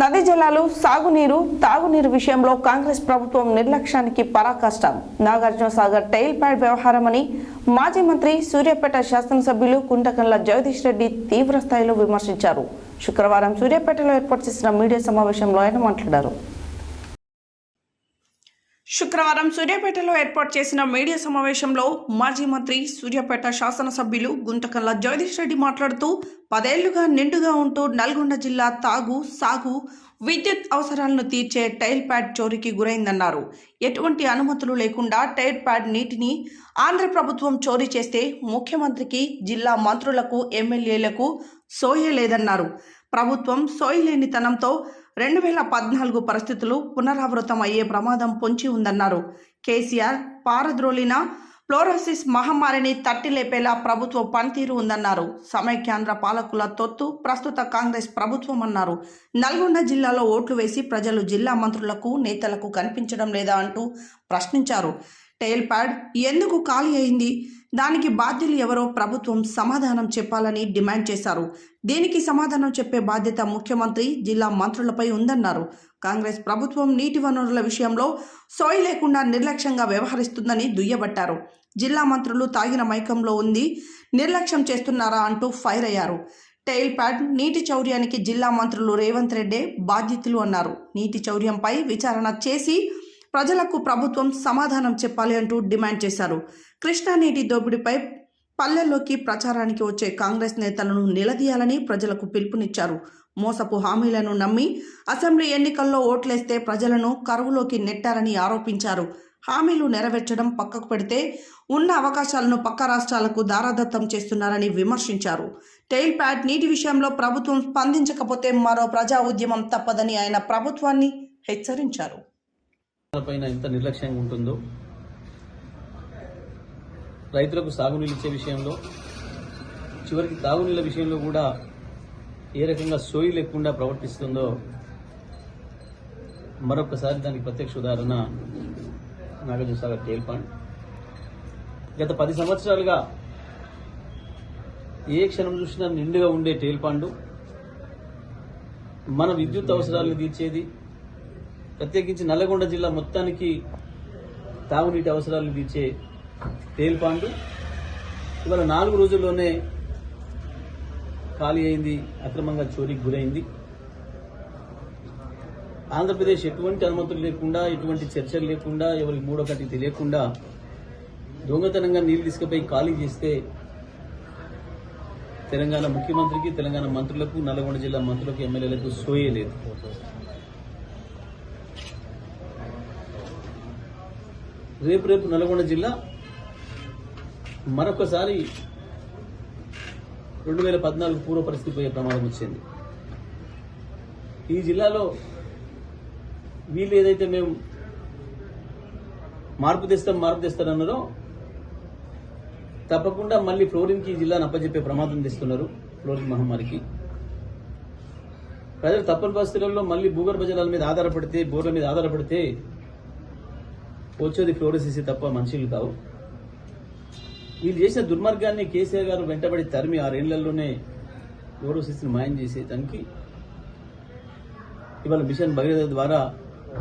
నదీ జలాలు సాగునీరు తాగునీరు విషయంలో కాంగ్రెస్ ప్రభుత్వం నిర్లక్ష్యానికి పరాకాష్ట. నాగార్జున సాగర్ టైల్ ప్యాడ్ వ్యవహారమని మాజీ మంత్రి సూర్యాపేట శాసనసభ్యులు కుంటకండ్ల జగదీష్ రెడ్డి తీవ్ర స్థాయిలో విమర్శించారు. శుక్రవారం సూర్యాపేటలో ఏర్పాటు చేసిన మీడియా సమావేశంలో ఆయన మాట్లాడారు. శుక్రవారం సూర్యాపేటలో ఏర్పాటు చేసిన మీడియా సమావేశంలో మాజీ మంత్రి సూర్యాపేట శాసనసభ్యులు గుంతకల్ల జగదీష్ రెడ్డి మాట్లాడుతూ పదేళ్ళుగా నిండుగా ఉంటూ నల్గొండ జిల్లా తాగు సాగు విద్యుత్ అవసరాలను తీర్చే టైల్ ప్యాడ్ చోరీకి గురైందన్నారు. ఎటువంటి అనుమతులు లేకుండా టైల్ ప్యాడ్ నీటిని ఆంధ్ర ప్రభుత్వం చోరీ చేస్తే ముఖ్యమంత్రికి జిల్లా మంత్రులకు ఎమ్మెల్యేలకు సోయలేదన్నారు. ప్రభుత్వం సోయలేనితనంతో రెండు వేల పద్నాలుగు పరిస్థితులు పునరావృతం అయ్యే ప్రమాదం పొంచి ఉందన్నారు. కేసీఆర్ పారద్రోలిన ఫ్లోరోసిస్ మహమ్మారిని తట్టిలేపేలా ప్రభుత్వ పనితీరు ఉందన్నారు. సమైక్యాంధ్ర పాలకుల తొత్తు ప్రస్తుత కాంగ్రెస్ ప్రభుత్వం అన్నారు నల్గొండ జిల్లాలో ఓట్లు వేసి ప్రజలు జిల్లా మంత్రులకు నేతలకు కనిపించడం లేదా అంటూ ప్రశ్నించారు. టైల్ ప్యాడ్ ఎందుకు ఖాళీ అయింది? దానికి బాధ్యులు ఎవరో ప్రభుత్వం సమాధానం చెప్పాలని డిమాండ్ చేశారు. దీనికి సమాధానం చెప్పే బాధ్యత ముఖ్యమంత్రి జిల్లా మంత్రులపై ఉందన్నారు. కాంగ్రెస్ ప్రభుత్వం నీటి వనరుల విషయంలో సోయి లేకుండా నిర్లక్ష్యంగా వ్యవహరిస్తుందని దుయ్యబట్టారు. జిల్లా మంత్రులు తాగిన మైకంలో ఉంది నిర్లక్ష్యం చేస్తున్నారా అంటూ ఫైర్ అయ్యారు. టైల్ ప్యాడ్ నీటి చౌర్యానికి జిల్లా మంత్రులు రేవంత్ రెడ్డే బాధ్యతలు అన్నారు. నీటి చౌర్యంపై విచారణ చేసి ప్రజలకు ప్రభుత్వం సమాధానం చెప్పాలి అంటూ డిమాండ్ చేశారు. కృష్ణా నీటి దోపిడీపై పల్లెల్లోకి ప్రచారానికి వచ్చే కాంగ్రెస్ నేతలను నిలదీయాలని ప్రజలకు పిలుపునిచ్చారు. మోసపు హామీలను నమ్మి అసెంబ్లీ ఎన్నికల్లో ఓట్లేస్తే ప్రజలను కరువులోకి నెట్టారని ఆరోపించారు. హామీలు నెరవేర్చడం పక్కకు పెడితే ఉన్న అవకాశాలను పక్క రాష్ట్రాలకు దారాదత్తం చేస్తున్నారని విమర్శించారు. టైల్ ప్యాడ్ నీటి విషయంలో ప్రభుత్వం స్పందించకపోతే మరో ప్రజా ఉద్యమం తప్పదని ఆయన ప్రభుత్వాన్ని హెచ్చరించారు. పైన ఎంత నిర్లక్ష్యంగా ఉంటుందో రైతులకు సాగునీళ్ళు ఇచ్చే విషయంలో చివరికి తాగునీళ్ళ విషయంలో కూడా ఏ రకంగా సోయి లేకుండా ప్రవర్తిస్తుందో మరొకసారి దానికి ప్రత్యక్ష ఉదాహరణ నాగార్జున సాగర్ టేల్పాండ్ గత పది సంవత్సరాలుగా ఏ క్షణం చూసినా నిండుగా ఉండే టేల్పాండు మన విద్యుత్ అవసరాలను తీర్చేది ప్రత్యేకించి నల్లగొండ జిల్లా మొత్తానికి తాగునీటి అవసరాలు తీర్చే తేల్పాండు. ఇవాళ నాలుగు రోజుల్లోనే ఖాళీ అయింది అక్రమంగా చోరీకి గురైంది. ఆంధ్రప్రదేశ్ ఎటువంటి అనుమతులు లేకుండా ఎటువంటి చర్చలు లేకుండా ఎవరికి మూడో కట్టి తెలియకుండా దొంగతనంగా నీళ్ళు తీసుకుపోయి ఖాళీ చేస్తే తెలంగాణ ముఖ్యమంత్రికి తెలంగాణ మంత్రులకు నల్గొండ జిల్లా మంత్రులకు ఎమ్మెల్యేలకు సోయే రేపు రేపు నల్గొండ జిల్లా. మరొకసారి రెండు వేల పద్నాలుగు పూర్వ పరిస్థితి పోయే ప్రమాదం వచ్చింది. ఈ జిల్లాలో వీళ్ళు ఏదైతే మేము మార్పు తెస్తాం మార్పు తెస్తారన్నారో తప్పకుండా మళ్ళీ ఫ్లోరిన్కి ఈ జిల్లాను అప్పచెప్పే ప్రమాదం తెస్తున్నారు ఫ్లోరిన్ మహమ్మారికి. ప్రజలు తప్పని పరిస్థితులలో మళ్ళీ భూగర్భ జలాల మీద ఆధారపడితే బోర్ల మీద ఆధారపడితే వచ్చేది ఫ్లోరోసిస్ తప్ప మనుషులు కావు. వీళ్ళు చేసిన దుర్మార్గాన్ని కేసీఆర్ గారు వెంటబడి తరిమి ఆరేళ్ళలోనే ఫ్లోరోసిస్ని మాయం చేసేదానికి ఇవాళ మిషన్ భగీరథ ద్వారా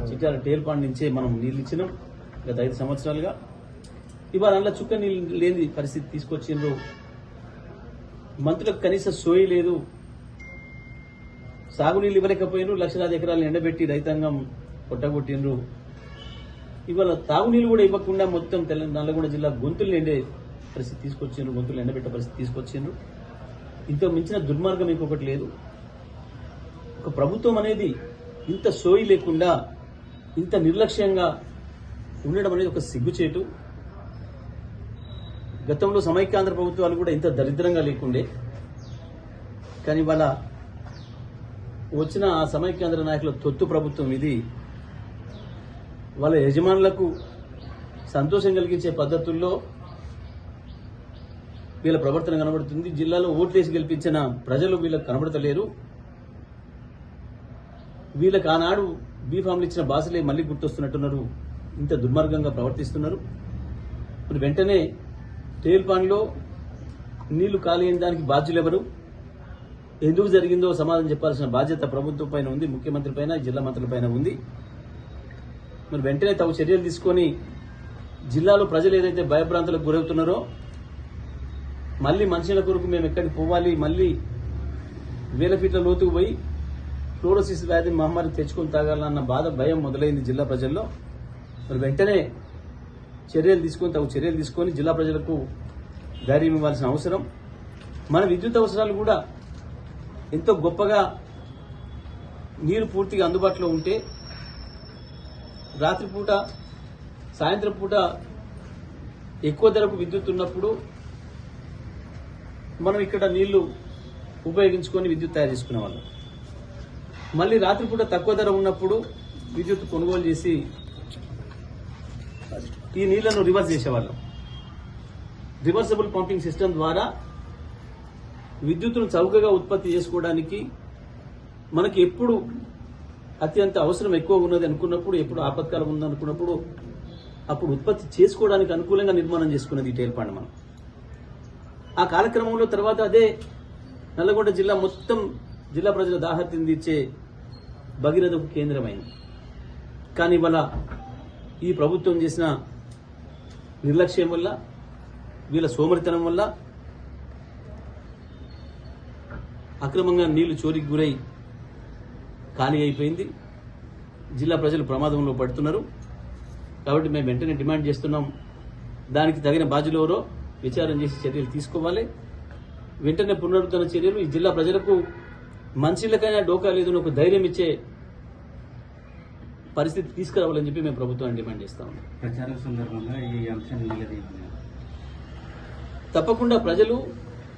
చిట్టాల టేర్పాండ్ నుంచే మనం నీళ్ళు ఇచ్చినాం గత ఐదు సంవత్సరాలుగా. ఇవాళ అందులో చుక్క నీళ్ళు లేని పరిస్థితి తీసుకొచ్చిండ్రు. మంత్రులకు కనీస సోయి లేదు. సాగునీళ్ళు ఇవ్వలేకపోయినరు. లక్షలాది ఎకరాలు ఎండబెట్టి రైతాంగం కొట్టగొట్టిండ్రు ఇవాళ తాగునీళ్ళు కూడా ఇవ్వకుండా మొత్తం తెలంగాణ నల్లగొండ జిల్లా గొంతులు నిండే పరిస్థితి తీసుకొచ్చిండ్రు గొంతులు ఎండబెట్టే పరిస్థితి తీసుకొచ్చిండ్రు. ఇంత మించిన దుర్మార్గం ఇంకొకటి లేదు. ఒక ప్రభుత్వం అనేది ఇంత సోయి లేకుండా ఇంత నిర్లక్ష్యంగా ఉండడం అనేది ఒక సిగ్గుచేటు. గతంలో సమైక్యాంధ్ర ప్రభుత్వాలు కూడా ఇంత దరిద్రంగా లేకుండే. కానీ వాళ్ళ వచ్చిన ఆ సమైక్యాంధ్ర నాయకుల తొత్తు ప్రభుత్వం ఇది వాళ్ళ యజమానులకు సంతోషం కలిగించే పద్ధతుల్లో వీళ్ళ ప్రవర్తన కనబడుతుంది. జిల్లాలో ఓట్లేసి గెలిపించిన ప్రజలు వీళ్ళకి కనబడతలేరు. వీళ్ళకి ఆనాడు బీఫామ్లు ఇచ్చిన బాసలే మళ్ళీ గుర్తొస్తున్నట్టున్నారు. ఇంత దుర్మార్గంగా ప్రవర్తిస్తున్నారు. ఇప్పుడు వెంటనే తేల్పాన్లో నీళ్ళు ఖాళీ అయిన దానికి బాధ్యులెవరు? ఎందుకు జరిగిందో సమాధానం చెప్పాల్సిన బాధ్యత ప్రభుత్వం పైన ఉంది ముఖ్యమంత్రి పైన జిల్లా మంత్రుల పైన ఉంది. మరి వెంటనే తగు చర్యలు తీసుకొని జిల్లాలో ప్రజలు ఏదైతే భయభ్రాంతులకు గురవుతున్నారో మళ్ళీ మనుషుల కొరకు మేము ఎక్కడికి పోవాలి? మళ్ళీ వేల ఫీట్ల లోతుకు పోయి ఫ్లోరోసిస్ వ్యాధి మహమ్మారి తెచ్చుకొని తాగాలన్న బాధ భయం మొదలైంది జిల్లా ప్రజల్లో. మరి వెంటనే చర్యలు తీసుకొని తగు చర్యలు తీసుకొని జిల్లా ప్రజలకు ధైర్యం ఇవ్వాల్సిన అవసరం. మన విద్యుత్ అవసరాలు కూడా ఎంతో గొప్పగా నీరు పూర్తిగా అందుబాటులో ఉంటే రాత్రిపూట సాయంత్రం పూట ఎక్కువ ధరకు విద్యుత్ ఉన్నప్పుడు మనం ఇక్కడ నీళ్ళు ఉపయోగించుకొని విద్యుత్ తయారు చేసుకునే వాళ్ళం. మళ్ళీ రాత్రిపూట తక్కువ ధర ఉన్నప్పుడు విద్యుత్ కొనుగోలు చేసి ఈ నీళ్ళను రివర్స్ చేసేవాళ్ళం. రివర్సబుల్ పంపింగ్ సిస్టమ్ ద్వారా విద్యుత్తును చౌకగా ఉత్పత్తి చేసుకోవడానికి మనకి ఎప్పుడు అత్యంత అవసరం ఎక్కువ ఉన్నది అనుకున్నప్పుడు ఎప్పుడు ఆపత్కాలం ఉంది అనుకున్నప్పుడు అప్పుడు ఉత్పత్తి చేసుకోవడానికి అనుకూలంగా నిర్మాణం చేసుకున్నది ఈ టేల్పాండ్ మనం. ఆ కాలక్రమంలో తర్వాత అదే నల్లగొండ జిల్లా మొత్తం జిల్లా ప్రజల దాహత్యం తీర్చే భగీరథకు కేంద్రమైంది. కానీ ఇవాళ ఈ ప్రభుత్వం చేసిన నిర్లక్ష్యం వల్ల వీళ్ళ సోమరితనం వల్ల అక్రమంగా నీళ్ళు చోరీకి గురై ఖాళీ అయిపోయింది. జిల్లా ప్రజలు ప్రమాదంలో పడుతున్నారు. కాబట్టి మేము వెంటనే డిమాండ్ చేస్తున్నాం. దానికి తగిన బాధ్యులు ఎవరో విచారం చేసి చర్యలు తీసుకోవాలి. వెంటనే పునరుద్ధరణ చర్యలు ఈ జిల్లా ప్రజలకు మనుషులకైనా డోకా లేదు అని ఒక ధైర్యం ఇచ్చే పరిస్థితి తీసుకురావాలని చెప్పి మేము ప్రభుత్వాన్ని డిమాండ్ చేస్తా ఉన్నాం. ప్రచారం సందర్భంగా ఈ తప్పకుండా ప్రజలు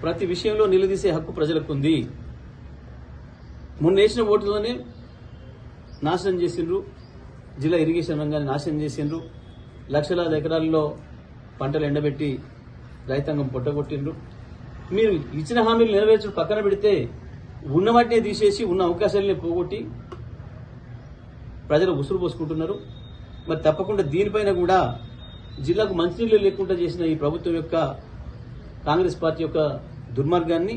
ప్రతి విషయంలో నిలదీసే హక్కు ప్రజలకు ఉంది. మొన్న వేసిన ఓటులోనే నాశనం చేసిండ్రు. జిల్లా ఇరిగేషన్ రంగాన్ని నాశనం చేసిండ్రు. లక్షలాది ఎకరాల్లో పంటలు ఎండబెట్టి రైతాంగం పొట్టగొట్టిండ్రు. మీరు ఇచ్చిన హామీలు నెరవేర్చడం పక్కన పెడితే ఉన్న వాటినే తీసేసి ఉన్న అవకాశాలనే పోగొట్టి ప్రజలు ఉసురు పోసుకుంటున్నారు. మరి తప్పకుండా దీనిపైన కూడా జిల్లాకు మంచినీళ్ళు లేకుండా చేసిన ఈ ప్రభుత్వం యొక్క కాంగ్రెస్ పార్టీ యొక్క దుర్మార్గాన్ని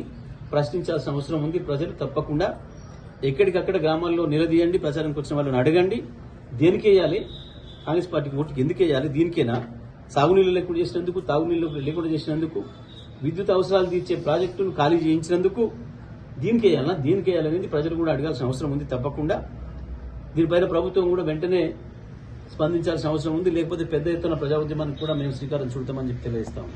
ప్రశ్నించాల్సిన అవసరం ఉంది. ప్రజలు తప్పకుండా ఎక్కడికక్కడ గ్రామాల్లో నిలదీయండి ప్రచారానికి వచ్చిన వాళ్ళని అడగండి. దేనికి వేయాలి? కాంగ్రెస్ పార్టీకి ఓటుకి ఎందుకు వేయాలి? దీనికేనా? సాగునీళ్ళు లేకుండా చేసినందుకు తాగునీళ్ళు లేకుండా చేసినందుకు విద్యుత్ అవసరాలు తీర్చే ప్రాజెక్టును ఖాళీ చేయించినందుకు దీనికి వేయాలన్నా దీనికి వేయాలనేది ప్రజలు కూడా అడగాల్సిన అవసరం ఉంది తప్పకుండా. దీనిపైన ప్రభుత్వం కూడా వెంటనే స్పందించాల్సిన అవసరం ఉంది. లేకపోతే పెద్ద ఎత్తున ప్రజా ఉద్యమానికి కూడా మేము శ్రీకారం చుడతామని చెప్పి తెలియజేస్తాము